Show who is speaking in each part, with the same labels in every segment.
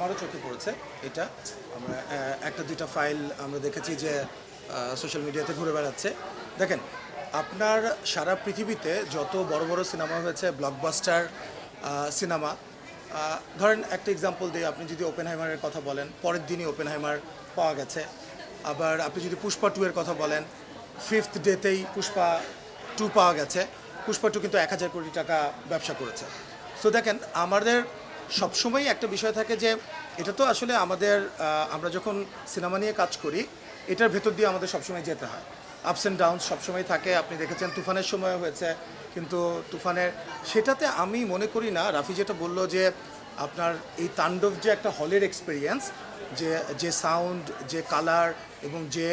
Speaker 1: আমারও চোখে পড়েছে এটা। আমরা একটা, দুইটা ফাইল আমরা দেখেছি যে সোশ্যাল মিডিয়াতে ঘুরে বেড়াচ্ছে। দেখেন, আপনার সারা পৃথিবীতে যত বড় বড় সিনেমা হয়েছে ব্লকবাস্টার সিনেমা ধরেন একটা এক্সাম্পল দিয়ে আপনি যদি ওপেন হাইমারের কথা বলেন, পরের দিনই ওপেন হাইমার পাওয়া গেছে। আবার আপনি যদি পুষ্পা টু এর কথা বলেন ফিফথ ডেতেই পুষ্পা টু পাওয়া গেছে। পুষ্পা টু কিন্তু এক হাজার কোটি টাকা ব্যবসা করেছে। সো দেখেন, আমাদের সবসময়ই একটা বিষয় থাকে যে এটা তো আসলে আমাদের আমরা যখন সিনেমা নিয়ে কাজ করি, এটার ভেতর দিয়ে আমাদের সবসময় যেতে হয়। আপস অ্যান্ড ডাউনস সবসময় থাকে। আপনি দেখেছেন তুফানের সময় হয়েছে, কিন্তু তুফানের, সেটাতে আমি মনে করি না, রাফি যেটা বলল যে আপনার এই তাণ্ডব যে একটা হলের এক্সপিরিয়েন্স যে যে সাউন্ড যে কালার এবং যে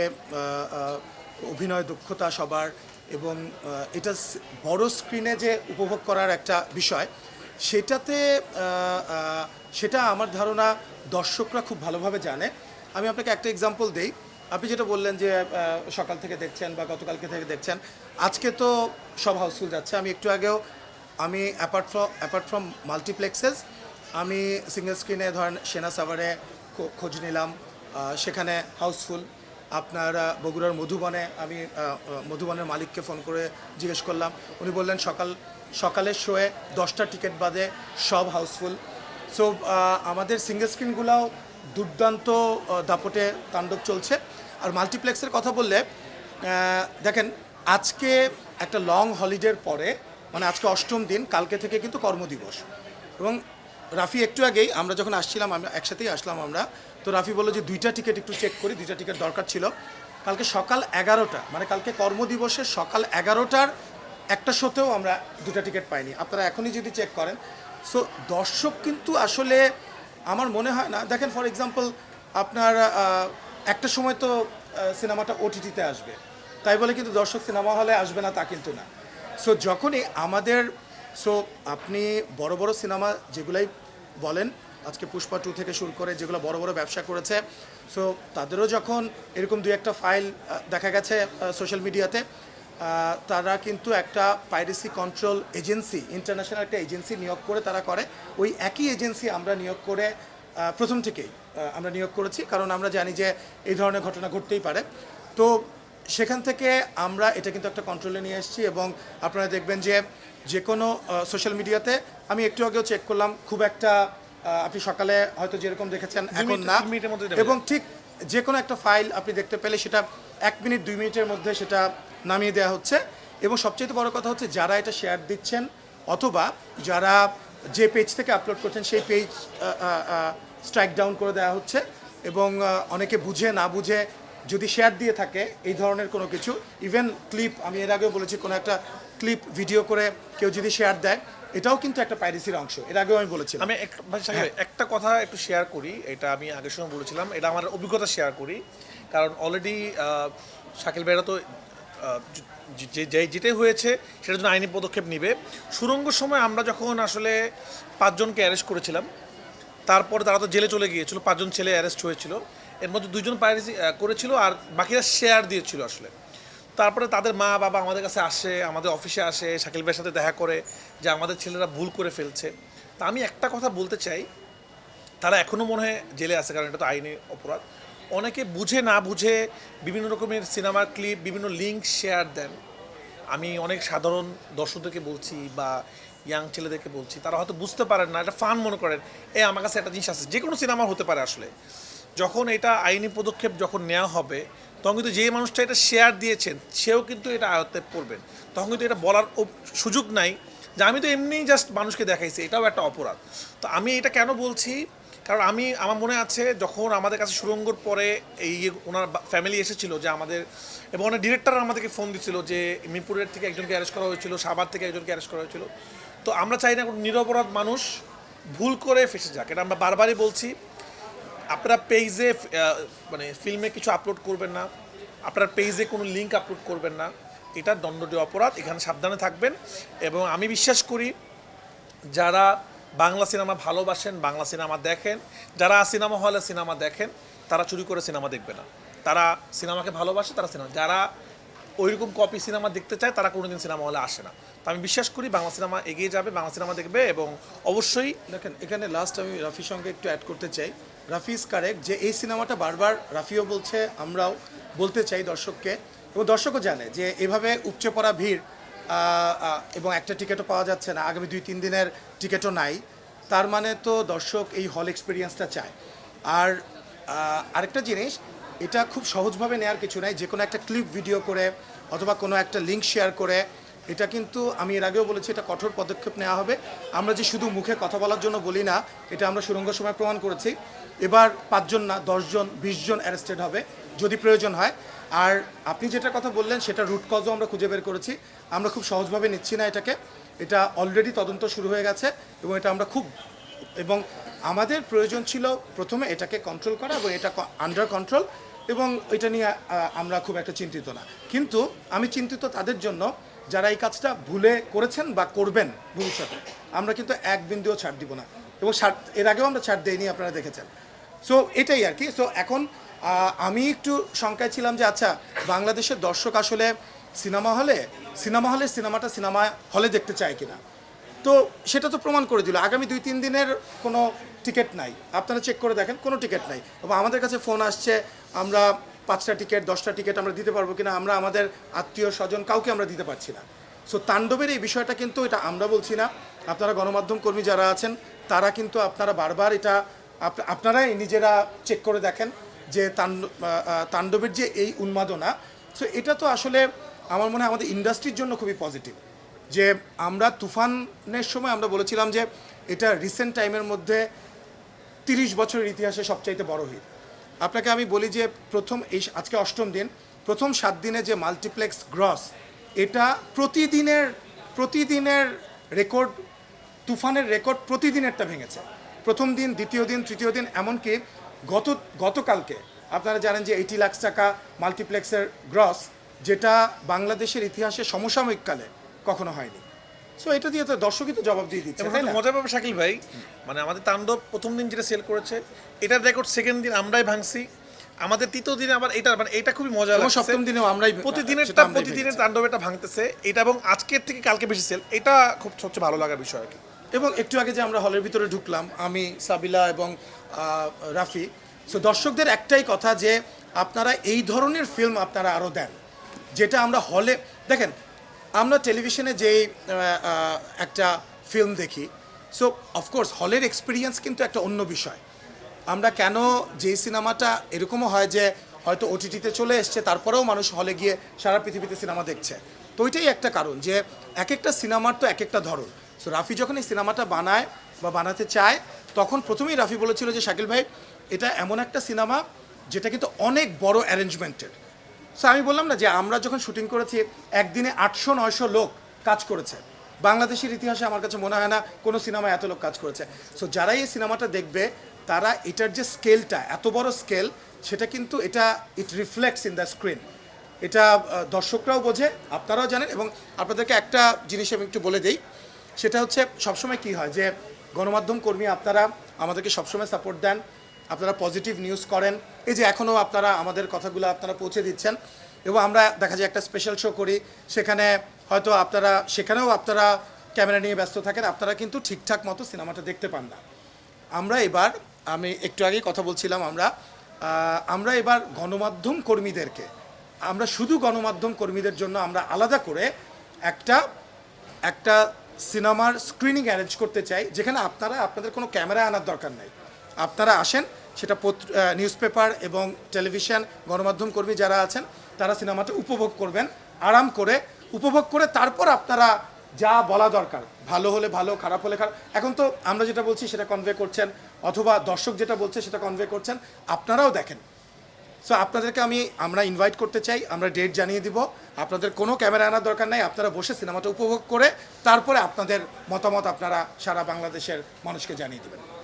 Speaker 1: অভিনয় দক্ষতা সবার এবং এটা বড় স্ক্রিনে যে উপভোগ করার একটা বিষয় সেটাতে সেটা আমার ধারণা দর্শকরা খুব ভালোভাবে জানে। আমি আপনাকে একটা এক্সাম্পল দেই। আপনি যেটা বললেন যে সকাল থেকে দেখছেন বা গতকালকে থেকে দেখছেন, আজকে তো সব হাউসফুল যাচ্ছে। আমি একটু আগেও, আমি apart from apart from multiplexes আমি সিঙ্গেল স্ক্রিনে ধরেন সেনা সাভারে খোঁজ নিলাম সেখানে হাউসফুল। আপনার বগুড়ার মধুবনে আমি মধুবনের মালিককে ফোন করে জিজ্ঞেস করলাম। উনি বললেন, সকাল সকালের শোয়ে দশটা টিকিট বাদে সব হাউসফুল সো আমাদের সিঙ্গেল স্ক্রিনগুলোও দুর্দান্ত দাপটে তাণ্ডব চলছে। আর মাল্টিপ্লেক্সের কথা বললে দেখেন, আজকে একটা লং হলিডের পরে মানে আজকে অষ্টম দিন, কালকে থেকে কিন্তু কর্মদিবস। এবং রাফি, একটু আগেই আমরা যখন আসছিলাম, আমরা একসাথেই আসলাম আমরা, তো রাফি বলল যে দুইটা টিকিট একটু চেক করি, দুইটা টিকিট দরকার ছিল। কালকে সকাল এগারোটা মানে কালকে কর্মদিবসের সকাল এগারোটার একটা শোতেও আমরা দুটা টিকিট পাইনি। আপনারা এখনই যদি চেক করেন। সো দর্শক কিন্তু আসলে আমার মনে হয় না, দেখেন ফর এক্সাম্পল আপনার একটা সময় তো সিনেমাটা ওটিটিতে আসবে। তাই বলে কিন্তু দর্শক সিনেমা হলে আসবে না তা কিন্তু না। সো যখনই আমাদের সো আপনি বড় বড় সিনেমা যেগুলাই বলেন, আজকে পুষ্পা টু থেকে শুরু করে যেগুলো বড় বড় ব্যবসা করেছে সো তাদেরও যখন এরকম দুই একটা ফাইল দেখা গেছে সোশ্যাল মিডিয়াতে তারা কিন্তু একটা পাইরেসি কন্ট্রোল এজেন্সি ইন্টারন্যাশনাল একটা এজেন্সি নিয়োগ করে তারা করে। ওই একই এজেন্সি আমরা নিয়োগ করে প্রথম থেকেই আমরা নিয়োগ করেছি কারণ আমরা জানি যে এই ধরনের ঘটনা ঘটতেই পারে। তো সেখান থেকে আমরা এটা কিন্তু একটা কন্ট্রোলে নিয়ে এসেছি এবং আপনারা দেখবেন যে যে কোনো সোশ্যাল মিডিয়াতে আমি একটু আগেও চেক করলাম খুব একটা আপনি সকালে হয়তো যেরকম দেখেছেন এখন না।
Speaker 2: মিনিটের মধ্যে
Speaker 1: এবং ঠিক যে কোনো একটা ফাইল আপনি দেখতে পেলে সেটা এক মিনিট দুই মিনিটের মধ্যে সেটা নামিয়ে দেওয়া হচ্ছে। এবং সবচেয়ে বড় কথা হচ্ছে যারা এটা শেয়ার দিচ্ছেন অথবা যারা যে পেজ থেকে আপলোড করছেন সেই পেজ স্ট্রাইক ডাউন করে দেওয়া হচ্ছে। এবং অনেকে বুঝে না বুঝে যদি শেয়ার দিয়ে থাকে এই ধরনের কোনো কিছু ইভেন ক্লিপ আমি এর আগেও বলেছি কোনো একটা ক্লিপ ভিডিও করে কেউ যদি শেয়ার দেয় এটাও কিন্তু একটা পাইরেসির অংশ। এর আগেও আমি বলেছিলাম।
Speaker 2: আমি ভাই একটা কথা একটু শেয়ার করি এটা আমি আগের সময় বলেছিলাম এটা আমার অভিজ্ঞতা শেয়ার করি। কারণ অলরেডি শাকিল ভাইরা তো যেটাই হয়েছে, সেটার জন্য আইনি পদক্ষেপ নিবে। সুরঙ্গ সময় আমরা যখন আসলে পাঁচজনকে অ্যারেস্ট করেছিলাম, তারপরে তারা তো জেলে চলে গিয়েছিল, পাঁচজন ছেলে অ্যারেস্ট হয়েছিল। এর মধ্যে দুইজন পাইরেসি করেছিল আর বাকিরা শেয়ার দিয়েছিল আসলে। তারপরে তাদের মা, বাবা আমাদের কাছে আসে, আমাদের অফিসে আসে, শাকিল ভাইয়ের সাথে দেখা করে যে আমাদের ছেলেরা ভুল করে ফেলছে। তা আমি একটা কথা বলতে চাই, তারা এখনও মনে হয় জেলে আছে, কারণ এটা তো আইনি অপরাধ। অনেকে বুঝে না বুঝে বিভিন্ন রকমের সিনেমার ক্লিপ, বিভিন্ন লিঙ্ক শেয়ার দেন। আমি অনেক সাধারণ দর্শকদেরকে বলছি বা ইয়াং ছেলেদেরকে বলছি, তারা হয়তো বুঝতে পারেন না, এটা ফান মনে করেন, এ, আমার কাছে একটা জিনিস আছে। যে কোনো সিনেমা হতে পারে আসলে। যখন এটা আইনি পদক্ষেপ যখন নেওয়া হবে, তখন কিন্তু যে মানুষটা এটা শেয়ার দিয়েছেন, সেও কিন্তু এটা আয়ত্তে পড়বেন তখন কিন্তু এটা বলার সুযোগ নাই যে, আমি তো এমনিই জাস্ট মানুষকে দেখাইছি। এটাও একটা অপরাধ। তো আমি এটা কেন বলছি? কারণ আমি, আমার মনে আছে যখন আমাদের কাছে সুরঙ্গর পরে এই ওনার ফ্যামিলি এসেছিল যে আমাদের, এবং ওনার ডিরেক্টর আমাদেরকে ফোন দিছিল যে মিরপুরের থেকে একজনকে অ্যারেস্ট করা হয়েছিল সাবার থেকে একজনকে অ্যারেস্ট করা হয়েছিল। তো আমরা চাই না কোনো নিরপরাধ মানুষ ভুল করে ফেসে যাক। এটা আমরা বারবারই বলছি। আপনারা পেজে মানে ফিল্মে কিছু আপলোড করবেন না। আপনার পেজে কোনো লিঙ্ক আপলোড করবেন না। এটা দণ্ডনীয় অপরাধ। এখানে সাবধানে থাকবেন। এবং আমি বিশ্বাস করি, যারা বাংলা সিনেমা ভালোবাসেন, বাংলা সিনেমা দেখেন। যারা সিনেমা হলে সিনেমা দেখেন, তারা চুরি করে সিনেমা দেখবে না। তারা সিনেমাকে ভালোবাসে, তারা সিনেমা যারা ওইরকম কপি সিনেমা দেখতে চায়, তারা কোনোদিন সিনেমা হলে আসে না। তো আমি বিশ্বাস করি বাংলা সিনেমা এগিয়ে যাবে, বাংলা সিনেমা দেখবে এবং অবশ্যই
Speaker 1: দেখেন, এখানে লাস্ট আমি রাফির সঙ্গে একটু অ্যাড করতে চাই। রাফি ইজ কারেক্ট যে এই সিনেমাটা বারবার রাফিও বলছে, আমরাও বলতে চাই দর্শককে। এবং দর্শকও জানে যে এভাবে উপচে পড়া ভিড় এবং একটা টিকিটও পাওয়া যাচ্ছে না। আগামী দুই, তিন দিনের টিকিটও নাই। তার মানে তো দর্শক এই হল এক্সপিরিয়েন্সটা চায়। আর আরেকটা জিনিস, এটা খুব সহজভাবে নেওয়ার কিছু নাই। যে কোনো একটা ক্লিপ ভিডিও করে অথবা কোনো একটা লিঙ্ক শেয়ার করে, এটা কিন্তু আমি এর আগেও বলেছি, এটা কঠোর পদক্ষেপ নেওয়া হবে। আমরা যে শুধু মুখে কথা বলার জন্য বলি না, এটা আমরা সুরঙ্গ সময় প্রমাণ করেছি। এবার পাঁচজন না, দশজন, বিশজন অ্যারেস্টেড হবে। যদি প্রয়োজন হয়। আর আপনি যেটা কথা বললেন, সেটা রুট কজও আমরা খুঁজে বের করেছি। আমরা খুব সহজভাবে নিচ্ছি না এটাকে। এটা অলরেডি তদন্ত শুরু হয়ে গেছে এবং এটা আমরা খুব এবং আমাদের প্রয়োজন ছিল প্রথমে এটাকে কন্ট্রোল করা এবং এটা আন্ডার কন্ট্রোল এবং এটা নিয়ে আমরা খুব একটা চিন্তিত না। কিন্তু আমি চিন্তিত তাদের জন্য যারা এই কাজটা ভুলে করেছেন বা করবেন ভবিষ্যতে, আমরা কিন্তু এক বিন্দুও ছাড় দিব না। এবং ছাড় এর আগেও আমরা ছাড় দেইনি, আপনারা দেখেছেন। সো এটাই আর কি। সো এখন আমি একটু শঙ্কায় ছিলাম যে আচ্ছা বাংলাদেশের দর্শক আসলে সিনেমা হলে সিনেমা হলে সিনেমাটা সিনেমা হলে দেখতে চায় কিনা? তো সেটা তো প্রমাণ করে দিল। আগামী দুই, তিন দিনের কোনো টিকিট নাই। আপনারা চেক করে দেখেন, কোনো টিকিট নাই। এবং আমাদের কাছে ফোন আসছে, আমরা পাঁচটা টিকিট, দশটা টিকিট আমরা দিতে পারব কিনা? আমরা আমাদের আত্মীয় স্বজন কাউকে আমরা দিতে পারছি না। সো তাণ্ডবের এই বিষয়টা কিন্তু এটা আমরা বলছি না। আপনারা গণমাধ্যম কর্মী যারা আছেন, তারা কিন্তু আপনারা বারবার এটা আপনারাই নিজেরা চেক করে দেখেন। যে তাণ্ডবের যে এই উন্মাদনা সো এটা তো আসলে আমার মনে হয় আমাদের ইন্ডাস্ট্রির জন্য খুবই পজিটিভ যে আমরা তুফানের সময় আমরা বলেছিলাম যে এটা রিসেন্ট টাইমের মধ্যে তিরিশ বছরের ইতিহাসে সবচাইতে বড় হিট আপনাকে আমি বলি যে প্রথম এই আজকে অষ্টম দিন, প্রথম সাত দিনে যে মাল্টিপ্লেক্স গ্রস এটা প্রতিদিনের প্রতিদিনের রেকর্ড তুফানের রেকর্ড প্রতিদিনেরটা ভেঙেছে। প্রথম দিন, দ্বিতীয় দিন, তৃতীয় দিন, এমনকি গত গতকালকে আপনারা জানেন যে এইটি লাখ টাকা মাল্টিপ্লেক্সের গ্রস যেটা বাংলাদেশের ইতিহাসে সমসাময়িককালে কখনো হয়নি। সো এটা দিয়ে তো দর্শকই তো জবাব দিয়ে দিচ্ছে?
Speaker 2: মজা পাবে শাকিল ভাই মানে আমাদের তাণ্ডব প্রথম দিন যেটা সেল করেছে এটার রেকর্ড সেকেন্ড দিন আমরাই ভাঙছি আমাদের তৃতীয় দিনে আবার এটা মানে এটা খুবই মজা লাগছে।
Speaker 1: সপ্তম দিনেও আমরাই
Speaker 2: প্রতিদিনের
Speaker 1: প্রতিদিনের
Speaker 2: তাণ্ডব এটা ভাঙতেছে এটা এবং আজকের থেকে কালকে বেশি সেল এটা খুব সবচেয়ে ভালো লাগার বিষয় আর কি।
Speaker 1: এবং একটু আগে যে আমরা হলের ভিতরে ঢুকলাম, আমি, সাবিলা এবং রাফি সো দর্শকদের একটাই কথা যে আপনারা এই ধরনের ফিল্ম আপনারা আরও দেন। যেটা আমরা হলে, দেখেন, আমরা টেলিভিশনে যেই একটা ফিল্ম দেখি সো অফকোর্স হলের এক্সপিরিয়েন্স কিন্তু একটা অন্য বিষয়। আমরা কেন যে সিনেমাটা এরকমও হয় যে হয়তো ওটিটিতে চলে এসছে, তারপরেও মানুষ হলে গিয়ে সারা পৃথিবীতে সিনেমা দেখছে। তো ওইটাই একটা কারণ যে এক একটা সিনেমার তো এক একটা ধরন। সো রাফি যখন এই সিনেমাটা বানায় বা বানাতে চায়, তখন প্রথমেই রাফি বলেছিল যে, শাকিল ভাই, এটা এমন একটা সিনেমা যেটা কিন্তু অনেক বড় অ্যারেঞ্জমেন্টের। সো আমি বললাম না যে, আমরা যখন শুটিং করেছি, একদিনে আটশো, নয়শো লোক কাজ করেছে। বাংলাদেশের ইতিহাসে আমার কাছে মনে হয় না কোনো সিনেমা এত লোক কাজ করেছে। সো যারাই এই সিনেমাটা দেখবে, তারা এটার যে স্কেলটা, এত বড় স্কেল, সেটা কিন্তু এটা it reflects in the screen এটা দর্শকরাও বোঝে, আপনারাও জানেন এবং আপনাদেরকে একটা জিনিস আমি একটু বলে দিই। সেটা হচ্ছে সবসময় কি হয় যে গণমাধ্যম কর্মী আপনারা আমাদেরকে সবসময় সাপোর্ট দেন, আপনারা পজিটিভ নিউজ করেন। এই যে এখনও আপনারা আমাদের কথাগুলো আপনারা পৌঁছে দিচ্ছেন এবং আমরা দেখা যায় একটা স্পেশাল শো করি, সেখানে হয়তো আপনারা, সেখানেও আপনারা ক্যামেরা নিয়ে ব্যস্ত থাকেন, আপনারা কিন্তু ঠিকঠাক মতো সিনেমাটা দেখতে পান না। আমরা এবার, আমি একটু আগেই কথা বলছিলাম আমরা আমরা এবার গণমাধ্যম কর্মীদেরকে, আমরা শুধু গণমাধ্যম কর্মীদের জন্য আমরা আলাদা করে একটা একটা সিনেমার স্ক্রিনিং অ্যারেঞ্জ করতে চাই, যেখানে আপনারা, আপনাদের কোনো ক্যামেরা আনার দরকার নাই। আপনারা আসেন, সেটা নিউজ পেপার এবং টেলিভিশন গণমাধ্যম কর্মী যারা আছেন, তারা সিনেমাটা উপভোগ করবেন, আরাম করে উপভোগ করে তারপর আপনারা যা বলা দরকার, ভালো হলে ভালো, খারাপ হলে খারাপ। এখন তো আমরা যেটা বলছি, সেটা কনভে করছেন, অথবা দর্শক যেটা বলছে, সেটা কনভে করছেন, আপনারাও দেখেন। সো আপনাদেরকে আমি, আমরা ইনভাইট করতে চাই, আমরা ডেট জানিয়ে দিব। আপনাদের কোনো ক্যামেরা আনার দরকার নাই, আপনারা বসে সিনেমাটা উপভোগ করে, তারপরে আপনাদের মতামত আপনারা সারা বাংলাদেশের মানুষকে জানিয়ে দেবেন।